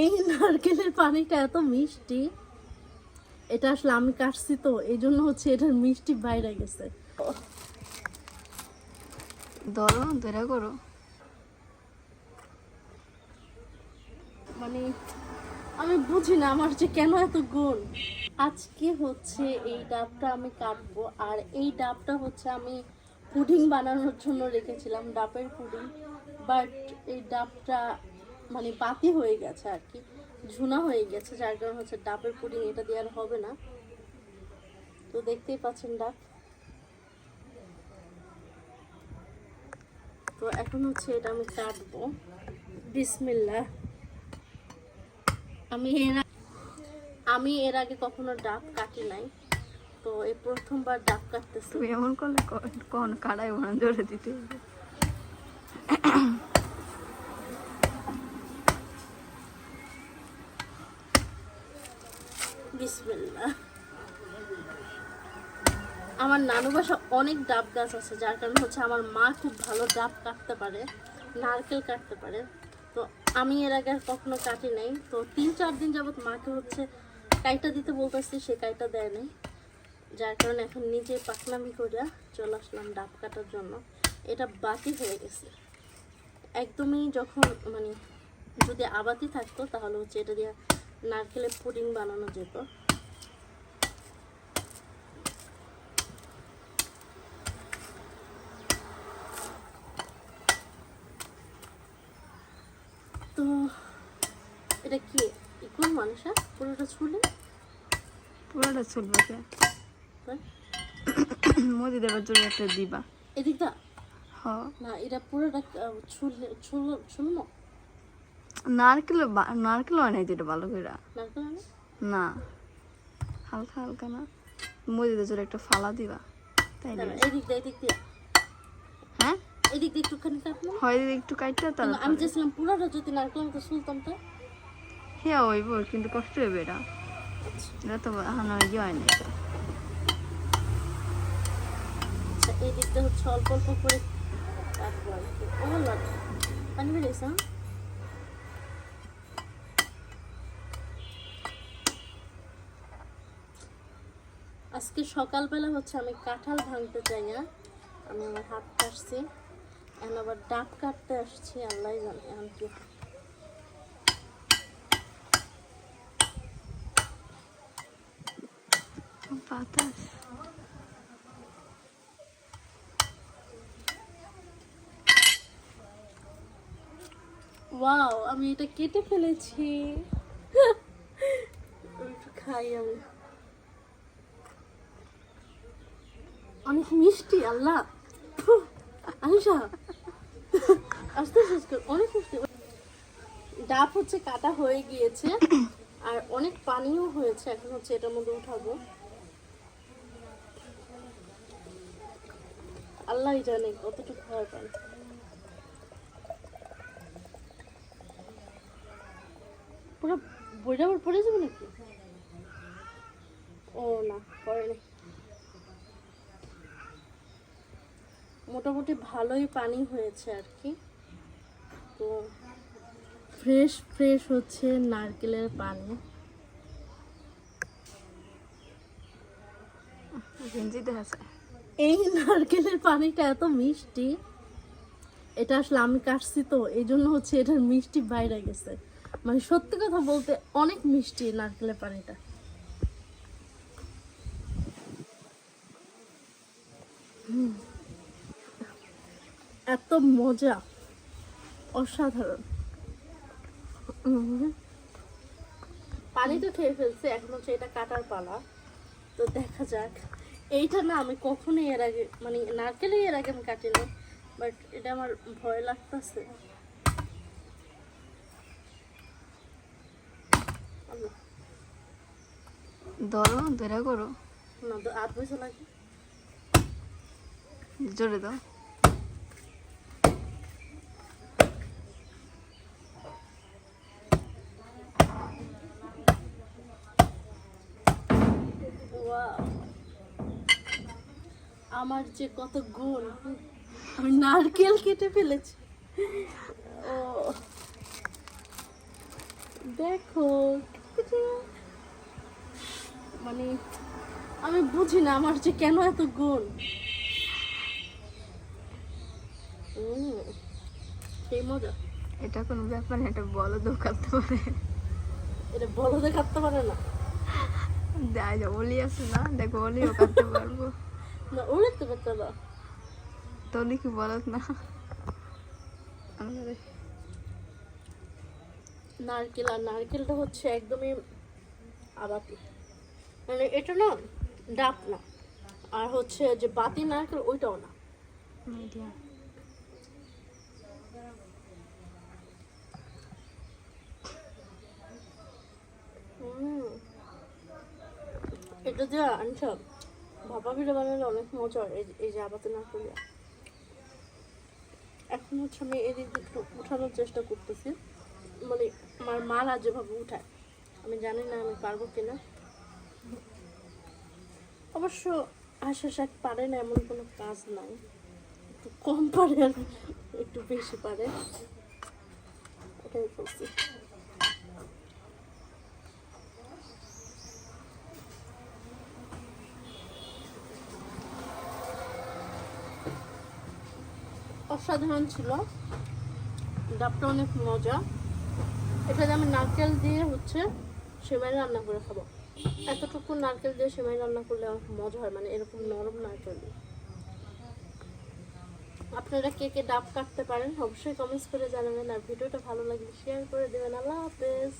এই নারকেলের পানিটা এত মিষ্টি। এটা আসলে আমি কাটছি তো এই জন্য হচ্ছে এটার মিষ্টি বাইরে গেছে। ধরো ধরে করো। মানে আমি বুঝি না আমার যে কেন এত গুণ আজকে হচ্ছে এই ডাবটা আমি কাটবো আর এই ডাবটা হচ্ছে আমি পুডিং বানানোর জন্য রেখেছিলাম ডাবের পুডিং। বাট এই ডাবটা মানে বাতি হয়ে গেছে আর কি, ঝুনা হয়ে গেছে, যার কারণে হচ্ছে ডাবের পুডিং এটা দিয়ে আর হবে না। তো দেখতেই পাচ্ছেন ডাব। তো এখন হচ্ছে এটা আমি কাটবো। বিসমিল্লাহ। আমি এর আমি এর আগে কখনো ডাব কাটি নাই। তো এই প্রথমবার ডাব কাটতেছি। এমন করলে কোন কাড়াই বানা ধরে দিতে আমার নানু বাসা অনেক ডাব গাছ আছে, যার কারণে হচ্ছে আমার মা খুব ভালো ডাব কাটতে পারে, নারকেল কাটতে পারে। তো আমি এর আগে কখনো কাটি নাই। তো তিন চার দিন যাবত মাকে হচ্ছে কাইটা দিতে বলতেছি, সে কাইটা দেয় নাই। যার কারণে এখন নিজে পাকনামি করিয়া চলে আসলাম ডাব কাটার জন্য। এটা বাতি হয়ে গেছে। একদমই যখন মানে যদি আবাতি থাকতো, তাহলে হচ্ছে এটা দিয়ে নারকেলের পুডিং বানানো যেত। তো এটা কি? কোন মানুষা পুরোটা ছুলে পুরোটা চলবে কে? মোদি দেবার জন্য একটা দিবা। এদিকটা হ। না এটা পুরোটা ছুলে ছুলো ছুলো নারকেল নারকেল হয় নাই যেটা ভালো করে না? হালকা হালকা না। মুদিদের জন্য একটা ফালা দিবা। তাই দিবা। এদিক দিয়ে এদিক দিয়ে। হ্যাঁ? এদিক দিয়ে একটুখানি হয় একটু কাটতে আমি পুরোটা যদি নারকেল মতো শুনতাম তো হ্যাঁ হইব কিন্তু কষ্ট হবে এটা। এটা তো এখন ইয়ে হয় না আচ্ছা এই দিকটা হচ্ছে অল্প অল্প করে কাটবো আর কি পানি বেরিয়েছে হ্যাঁ? আজকে সকালবেলা হচ্ছে আমি কাঁঠাল ভাঙতে চাই না আমি আমার হাত কাটছি এখন আবার ডাব কাটতে আসছি আল্লাহ জানে এখন কি ওয়াও আমি এটা কেটে ফেলেছি। খাই আমি। অনেক মিষ্টি আল্লাহ। ফুহ, অনেক ডাব হচ্ছে কাটা হয়ে গিয়েছে, আর অনেক পানিও হয়েছে, এখন হচ্ছে এটার মধ্যে উঠাবো। আল্লাহ জানে কতটুকু হয় পানি পুরো বইটা আবার পড়ে যাবে নাকি? ও না, পড়ে নাই মোটামুটি ভালোই পানি হয়েছে আর কি। তো ফ্রেশ ফ্রেশ হচ্ছে নারকেলের পানি। এই নারকেলের পানিটা এত মিষ্টি এটা আসলে আমি কাটছি তো এই জন্য হচ্ছে এটার মিষ্টি বাইরে গেছে। মানে সত্যি কথা বলতে অনেক মিষ্টি নারকেলের পানিটা। এত মজা। অসাধারণ। পানি তো খেয়ে ফেলছে এখন হচ্ছে এটা কাটার পালা। তো দেখা যাক। এইটা না আমি কখনোই এর আগে মানে নারকেলই এর আগে আমি কাটিনি বাট এটা আমার ভয় লাগতেছে। ধরো ধরে করো। না তো আধ পয়সা লাগে। জোরে দাও। আমার যে কত গুণ আমি নারকেল কেটে ফেলেছি। ও দেখো মানে আমি বুঝি না আমার যে কেন এত গুণ। সেই মজা। এটা কোনো ব্যাপার না এটা বলো দোকানতে পারে। এটা বলো দেখাতে পারে না। যে অলি আছে না দেখো অলিও কাটতে পারব। না তলি কি বলত না। নারকেল আর নারকেলটা হচ্ছে একদমই আবাতি। মানে এটা না ডাব না। আর হচ্ছে যে বাতি নারকেল ওইটাও না। এটা যে আনছো ভাপা পিঠা বানালে অনেক মজা হয়। এই- যে আবাতে নারকেল দেয়া। এখন হচ্ছে আমি এদিক একটু উঠানোর চেষ্টা করতেছি। মানে আমার মারা যেভাবে উঠায়, আমি জানি না আমি পারব কিনা। অবশ্য আশা শাক পারে না, এমন কোনো কাজ নাই। একটু কম পারে আর একটু বেশি পারে। ওটাই করছি অসাধারণ ছিল। ডাবটা অনেক মজা। এটাতে আমি নারকেল দিয়ে হচ্ছে সেমাই রান্না করে খাব। এতটুকু নারকেল দিয়ে সেমাই রান্না করলে অনেক মজা হয় মানে এরকম নরম নারকেল দিয়ে। আপনারা কে কে ডাব কাটতে পারেন অবশ্যই কমেন্টস করে জানাবেন, আর ভিডিওটা ভালো লাগলে শেয়ার করে দেবেন। আল্লাহ হাফেজ।